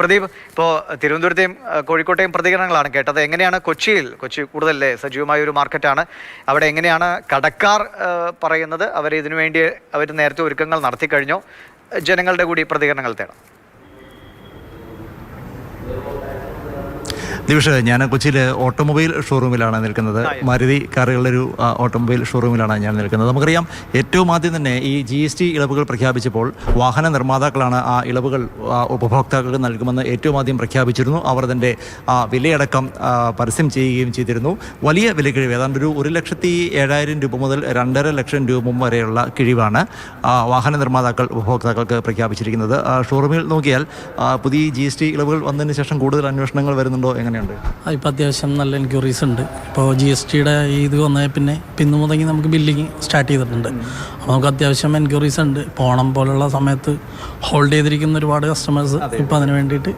പ്രദീപ് ഇപ്പോൾ തിരുവനന്തപുരത്തെയും കോഴിക്കോട്ടെയും പ്രതികരണങ്ങളാണ് കേട്ടത്. എങ്ങനെയാണ് കൊച്ചിയിൽ കൊച്ചി കൂടുതലല്ലേ സജീവമായ ഒരു മാർക്കറ്റാണ്. അവിടെ എങ്ങനെയാണ് കടക്കാർ പറയുന്നത്? അവർ ഇതിനു വേണ്ടി അവർ നേരത്തെ ഒരുക്കങ്ങൾ നടത്തി കഴിഞ്ഞോ ജനങ്ങളുടെ കൂടി പ്രതികരണങ്ങൾ തേടാം. നിമിഷ ഞാൻ കൊച്ചിയിലെ ഓട്ടോമൊബൈൽ ഷോറൂമിലാണ് നിൽക്കുന്നത്. മരുതി കാറുകളുടെ ഒരു ഓട്ടോമൊബൈൽ ഷോറൂമിലാണ് ഞാൻ നിൽക്കുന്നത്. നമുക്കറിയാം ഏറ്റവും ആദ്യം തന്നെ ഈ ജി എസ് ടി ഇളവുകൾ പ്രഖ്യാപിച്ചപ്പോൾ വാഹന നിർമ്മാതാക്കളാണ് ആ ഇളവുകൾ ഉപഭോക്താക്കൾക്ക് നൽകുമെന്ന് ഏറ്റവും ആദ്യം പ്രഖ്യാപിച്ചിരുന്നു. അവർ അതിന്റെ ആ വിലയടക്കം പരസ്യം ചെയ്യുകയും ചെയ്തിരുന്നു. വലിയ വിലക്കിഴിവ് ഏതാണ്ട് ഒരു ഒരു ലക്ഷത്തി ഏഴായിരം രൂപ മുതൽ രണ്ടര ലക്ഷം രൂപ വരെയുള്ള കിഴിവാണ് വാഹന നിർമ്മാതാക്കൾ ഉപഭോക്താക്കൾക്ക് പ്രഖ്യാപിച്ചിരിക്കുന്നത്. ഷോറൂമിൽ നോക്കിയാൽ പുതിയ ജി എസ് ടി ഇളവുകൾ വന്നതിന് ശേഷം കൂടുതൽ അന്വേഷണങ്ങൾ വരുന്നുണ്ടോ എങ്ങനെയുണ്ട്? ഇപ്പോൾ അത്യാവശ്യം നല്ല എൻക്വയറീസ് ഉണ്ട്. ഇപ്പോൾ ജി എസ് ടിയുടെ ഇത് വന്നേ പിന്നെ പിന്നു മുതങ്ങി നമുക്ക് ബില്ലിങ് സ്റ്റാർട്ട് ചെയ്തിട്ടുണ്ട്. അപ്പോൾ നമുക്ക് അത്യാവശ്യം എൻക്വയറീസ് ഉണ്ട്. പോണം പോലുള്ള സമയത്ത് ഹോൾഡ് ചെയ്തിരിക്കുന്ന ഒരുപാട് കസ്റ്റമേഴ്സ് ഇപ്പോൾ അതിന് വേണ്ടിയിട്ട്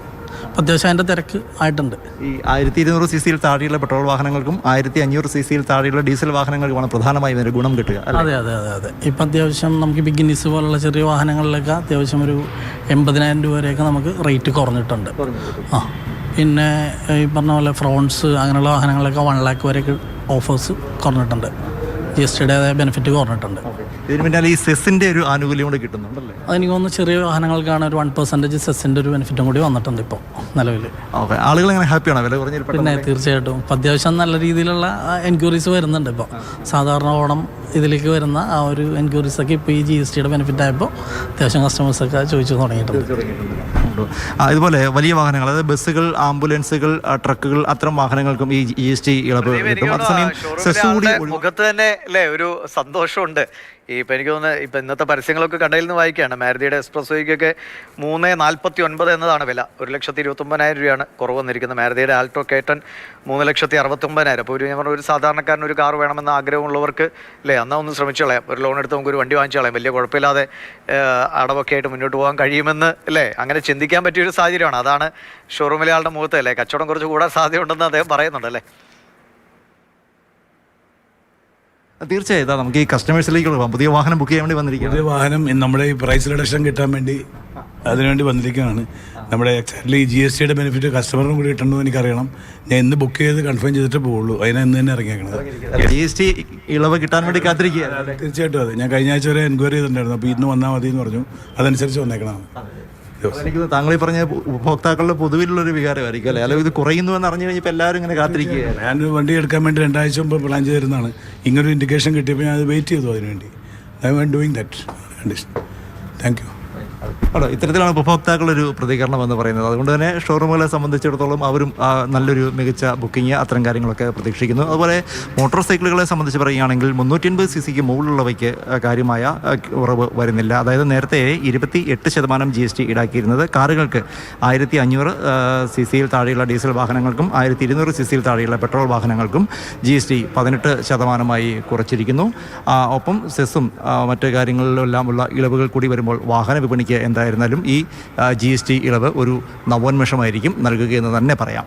അത്യാവശ്യം അതിന്റെ തിരക്ക് ആയിട്ടുണ്ട്. ഈ ആയിരത്തി ഇരുന്നൂറ് സി സിയിൽ താഴെയുള്ള പെട്രോൾ വാഹനങ്ങൾക്കും ആയിരത്തി അഞ്ഞൂറ് സി സിയിൽ താഴെയുള്ള ഡീസൽ വാഹനങ്ങൾക്കുമാണ് പ്രധാനമായും ഇതിന് ഗുണം കിട്ടുക അതെ അതെ അതെ അതെ. ഇപ്പം അത്യാവശ്യം നമുക്ക് ബിഗിനിസ് പോലുള്ള ചെറിയ വാഹനങ്ങളിലൊക്കെ അത്യാവശ്യം ഒരു എൺപതിനായിരം രൂപ വരെയൊക്കെ നമുക്ക് റേറ്റ് കുറഞ്ഞിട്ടുണ്ട്. ആ. പിന്നെ ഈ പറഞ്ഞ പോലെ ഫ്രോൺസ് അങ്ങനെയുള്ള വാഹനങ്ങളൊക്കെ വൺ ലാക്ക് വരെ ഓഫേഴ്സ് കുറഞ്ഞിട്ടുണ്ട്. ജി എസ് ടിയുടെ ബെനിഫിറ്റ് കുറഞ്ഞിട്ടുണ്ട് ഇതിന് പിന്നാലെ ഈ സെസ്സിന്റെ ഒരു ആനുകൂല്യം കൂടെ കിട്ടുന്നുണ്ടല്ലേ? അതെനിക്ക് തോന്നുന്നു ചെറിയ വാഹനങ്ങൾക്കാണ് ഒരു വൺ പെർസെന്റേജ് സെസ്സിന്റെ ഒരു ബെനിഫിറ്റും കൂടി വന്നിട്ടുണ്ട് ഇപ്പോൾ നിലവിൽ ഓക്കെ ആളുകൾ അങ്ങനെ ഹാപ്പിയാണോ വില കുറഞ്ഞ പിന്നെ തീർച്ചയായിട്ടും. അത്യാവശ്യം നല്ല രീതിയിലുള്ള എൻക്വയറീസ് വരുന്നുണ്ട് ഇപ്പോൾ സാധാരണ ഓണം ഇതിലേക്ക് വരുന്ന ആ ഒരു എൻക്വയറീസ് ഒക്കെ ഇപ്പോൾ ഈ ജി എസ് ടിയുടെ ബെനിഫിറ്റ് ആയപ്പോൾ അത്യാവശ്യം കസ്റ്റമേഴ്സൊക്കെ ചോദിച്ചു തുടങ്ങിയിട്ടുണ്ട്. ഇതുപോലെ വലിയ വാഹനങ്ങൾ അതായത് ബസ്സുകൾ ആംബുലൻസുകൾ ട്രക്കുകൾ അത്തരം വാഹനങ്ങൾക്കും ഈ ജി എസ് ടി ഇളവ് കിട്ടും. അതേസമയം സെസ് കൂടി മുഖത്ത് തന്നെ അല്ലേ ഒരു സന്തോഷമുണ്ട്. ഇപ്പം എനിക്ക് തോന്നുന്നത് ഇപ്പം ഇന്നത്തെ പരസ്യങ്ങളൊക്കെ കടയിൽ നിന്ന് വായിക്കുകയാണ്. മാരുതിയുടെ എക്സ്പ്രസോയ്ക്കൊക്കെ മൂന്ന് നാൽപ്പത്തി ഒൻപത് എന്നതാണ് വില. ഒരു ലക്ഷത്തി ഇരുപത്തൊമ്പതിനായിരം രൂപയാണ് കുറവ് വന്നിരിക്കുന്നത്. മാരുതിയുടെ ആൾട്ടോ കേട്ടൻ മൂന്ന് ലക്ഷത്തി അറുപത്തൊമ്പതിനായിരം. അപ്പോൾ ഒരു ഞാൻ പറഞ്ഞ ഒരു സാധാരണക്കാരന് ഒരു കാർ വേണമെന്ന ആഗ്രഹമുള്ളവർക്ക് അല്ലേ അന്നാ ഒന്ന് ശ്രമിച്ചു കളയാം. ഒരു ലോൺ എടുത്ത് നമുക്ക് ഒരു വണ്ടി വാങ്ങിച്ചു കളയാം. വലിയ കുഴപ്പമില്ലാതെ അടവൊക്കെ ആയിട്ട് മുന്നോട്ട് പോകാൻ കഴിയുമെന്ന് അല്ലേ അങ്ങനെ ചിന്തിക്കാൻ പറ്റിയൊരു സാഹചര്യമാണ്. അതാണ് ഷോറൂമിലെ ആളുടെ മുഖത്ത് അല്ലേ കച്ചവടം കുറച്ച് കൂടാൻ സാധ്യതയുണ്ടെന്ന് അദ്ദേഹം പറയുന്നുണ്ട് അല്ലേ? തീർച്ചയായും. ഇതാ നമുക്ക് ഈ കസ്റ്റമേഴ്സിലേക്ക് പോകാം. പുതിയ വാഹനം ബുക്ക് ചെയ്യാൻ വേണ്ടി വന്നിരിക്കുന്നത് പുതിയ വാഹനം നമ്മുടെ ഈ പ്രൈസ് റിഡക്ഷൻ കിട്ടാൻ വേണ്ടി അതിനുവേണ്ടി വന്നിരിക്കുകയാണ്. നമ്മുടെ എക്സാക്ട്ലി ജി എസ് ടിയുടെ ബെനിഫിറ്റ് കസ്റ്റമറിനും കൂടി കിട്ടണമെന്ന് എനിക്കറിയണം. ഞാൻ ഇന്ന് ബുക്ക് ചെയ്ത് കൺഫേം ചെയ്തിട്ട് പോവുള്ളൂ. അതിനെ ഇന്ന് തന്നെ ഇറങ്ങിയേക്കണത്. ജി എസ് ടി ഇളവ് കിട്ടാൻ വേണ്ടി കാത്തിരിക്കുക തീർച്ചയായിട്ടും അതെ. ഞാൻ കഴിഞ്ഞ ആഴ്ച വരെ എൻക്വയറി ചെയ്തിട്ടുണ്ടായിരുന്നു. അപ്പോൾ ഇന്ന് വന്നാൽ മതി എന്ന് പറഞ്ഞു. അതനുസരിച്ച് വന്നേക്കണം എനിക്ക് താങ്കൾ ഈ പറഞ്ഞ ഉപഭോക്താക്കളുടെ പൊതുവിലുള്ള ഒരു വികാരമായിരിക്കും അല്ലെ? അല്ലെങ്കിൽ ഇത് കുറയുന്നു എന്ന് അറിഞ്ഞു കഴിഞ്ഞപ്പോൾ എല്ലാവരും ഇങ്ങനെ കാത്തിരിക്കുകയാണ്. ഞാൻ വണ്ടി എടുക്കാൻ വേണ്ടി രണ്ടാഴ്ച മുമ്പ് പ്ലാൻ ചെയ്തിരുന്നതാണ്. ഇങ്ങനൊരു ഇൻഡിക്കേഷൻ കിട്ടിയപ്പോൾ ഞാൻ അത് വെയിറ്റ് ചെയ്തു അതിനുവേണ്ടി. I am doing that thank you ആണോ? ഇത്തരത്തിലാണ് ഉപഭോക്താക്കളൊരു പ്രതികരണം എന്ന് പറയുന്നത്. അതുകൊണ്ട് തന്നെ ഷോറൂമുകളെ സംബന്ധിച്ചിടത്തോളം അവരും നല്ലൊരു മികച്ച ബുക്കിംഗ് അത്തരം കാര്യങ്ങളൊക്കെ പ്രതീക്ഷിക്കുന്നു. അതുപോലെ മോട്ടോർ സൈക്കിളുകളെ സംബന്ധിച്ച് പറയുകയാണെങ്കിൽ മുന്നൂറ്റി അൻപത് സി സിക്ക് മുകളിലുള്ളവയ്ക്ക് കാര്യമായ കുറവ് വരുന്നില്ല. അതായത് നേരത്തെ ഇരുപത്തി എട്ട് ശതമാനം ജി എസ് ടി ഈടാക്കിയിരുന്നത് കാറുകൾക്ക് ആയിരത്തി അഞ്ഞൂറ് സി സിയിൽ താഴെയുള്ള ഡീസൽ വാഹനങ്ങൾക്കും ആയിരത്തി ഇരുന്നൂറ് സി സിയിൽ താഴെയുള്ള പെട്രോൾ വാഹനങ്ങൾക്കും ജി എസ് ടി പതിനെട്ട് ശതമാനമായി കുറച്ചിരിക്കുന്നു. ഒപ്പം സെസ്സും മറ്റ് കാര്യങ്ങളിലെല്ലാം ഉള്ള ഇളവുകൾ കൂടി വരുമ്പോൾ വാഹന വിപണിക്ക് എന്തായിരുന്നാലും ഈ ജി ഇളവ് ഒരു നവോന്മേഷമായിരിക്കും നൽകുകയെന്ന് തന്നെ പറയാം.